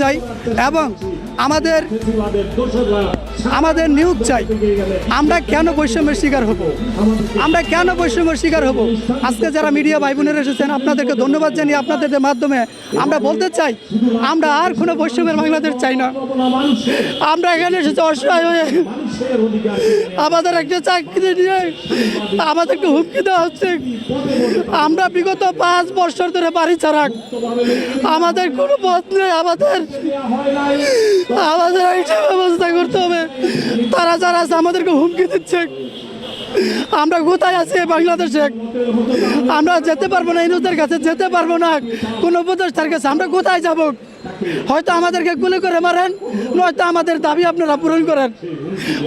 চাই এবং আমাদের আমাদের নিয়োগ চাই। আমরা কেন বৈষম্যের শিকার হব? আমরা কেন বৈষম্যের শিকার হব? আজকে যারা মিডিয়া ভাই বোনেরা এসেছেন, আপনাদেরকে ধন্যবাদ জানিয়ে আপনাদের মাধ্যমে আমরা বলতে চাই, আমরা আর কোনো বৈষম্যের বাংলাদেশ চাই না। আমরা এখানে এসেছি অসহায় হয়ে। আমাদের একটা চাকরি নিয়ে আমাদেরকে হুমকি দেওয়া হচ্ছে। আমরা বিগত পাঁচ বছর ধরে বাড়ি ছাড়া। আমাদের কোনো পথ নেই, আমাদের আমাদের একটা ব্যবস্থা করতে হবে। তারা যারা আছে, আমাদেরকে হুমকি দিচ্ছে। আমরা কোথায় আছি বাংলাদেশে? আমরা যেতে পারব না, ইনুদের কাছে যেতে পারব না। কোনো উপদেষ্টার কাছে আমরা কোথায় যাব? হয়তো আমাদেরকে গুলি করে মারেন, নয়তো আমাদের দাবি আপনারা পূরণ করেন।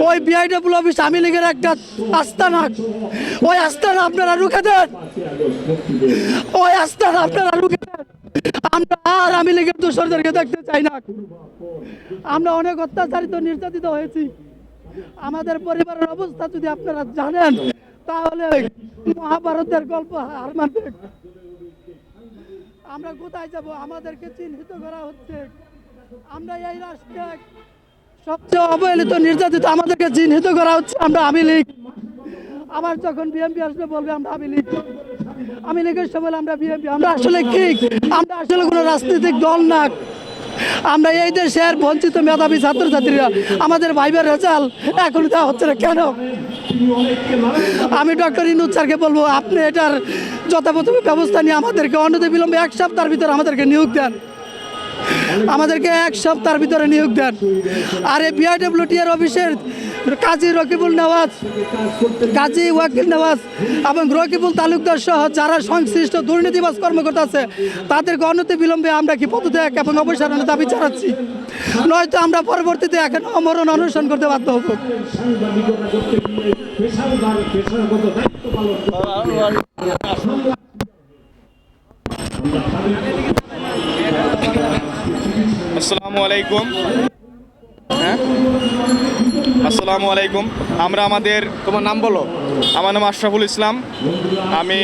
ওই বিআইডব্লিউ অফিস আমি লীগের একটা আস্তানা। ওই আস্তানা আপনারা রুখে দেন। ওই আস্তানা আপনারা রুখে দেন। আমরা আর আমি লীগের দোষরদেরকে দেখতে চাই না। আমরা অনেক অত্যাচারিত, নির্যাতিত হয়েছি। আমাদের পরিবারের অবস্থা যদি আপনারা জানেন, তাহলে মহাভারতের গল্প হার মানবে আমরা কোথায় যাব? আমাদেরকে চিহ্নিত করা হচ্ছে। আমরা এই রাষ্ট্রে সবচেয়ে অবহেলিত, নির্যাতিত, আমাদেরকে চিহ্নিত করা হচ্ছে। আমরা আমি লীগ। আবার যখন বিএমপি আসবে বলবে, আমরা আমি লীগ আমি লীগের সময় আমরা বিএমপি আমরা আসলে কি আমরা আসলে কোনো রাজনৈতিক দল না। আমরা এই দেশের বঞ্চিত মেধাবী ছাত্রছাত্রীরা, আমাদের ভাইবের রেজাল্ট এখন তা হচ্ছে না কেন? আমি ডক্টর ইনুজ স্যারকে বলব, আপনি এটার যথাযথ ব্যবস্থা নিয়ে আমাদেরকে অন্যদের বিলম্বে এক সপ্তাহের ভিতরে আমাদেরকে নিয়োগ দেন। আমাদেরকে এক সপ্তাহের ভিতরে নিয়োগ দেন। আর এই বিআইডব্লিউটি এর অফিসের কাজী রকিবুল নওয়াজ, কাজী ওয়াকিল নওয়াজ এবং রকিবুল তালুকদার সহ যারা সংশ্লিষ্ট দুর্নীতিবাজ কর্মকর্তা আছে তাদের গণতি বিলম্বে আমরা কি পদত্যাগ এবং অবসরের দাবি জানাচ্ছি। নয়তো আমরা পরবর্তীতে এখন অমরণ অনুসরণ করতে বাধ্য হব। আসসালামু আলাইকুম। হ্যাঁ? আসসালামু আলাইকুম। আমরা আমাদের তোমার নাম বলো? আমার নাম আশরাফুল ইসলাম। আমি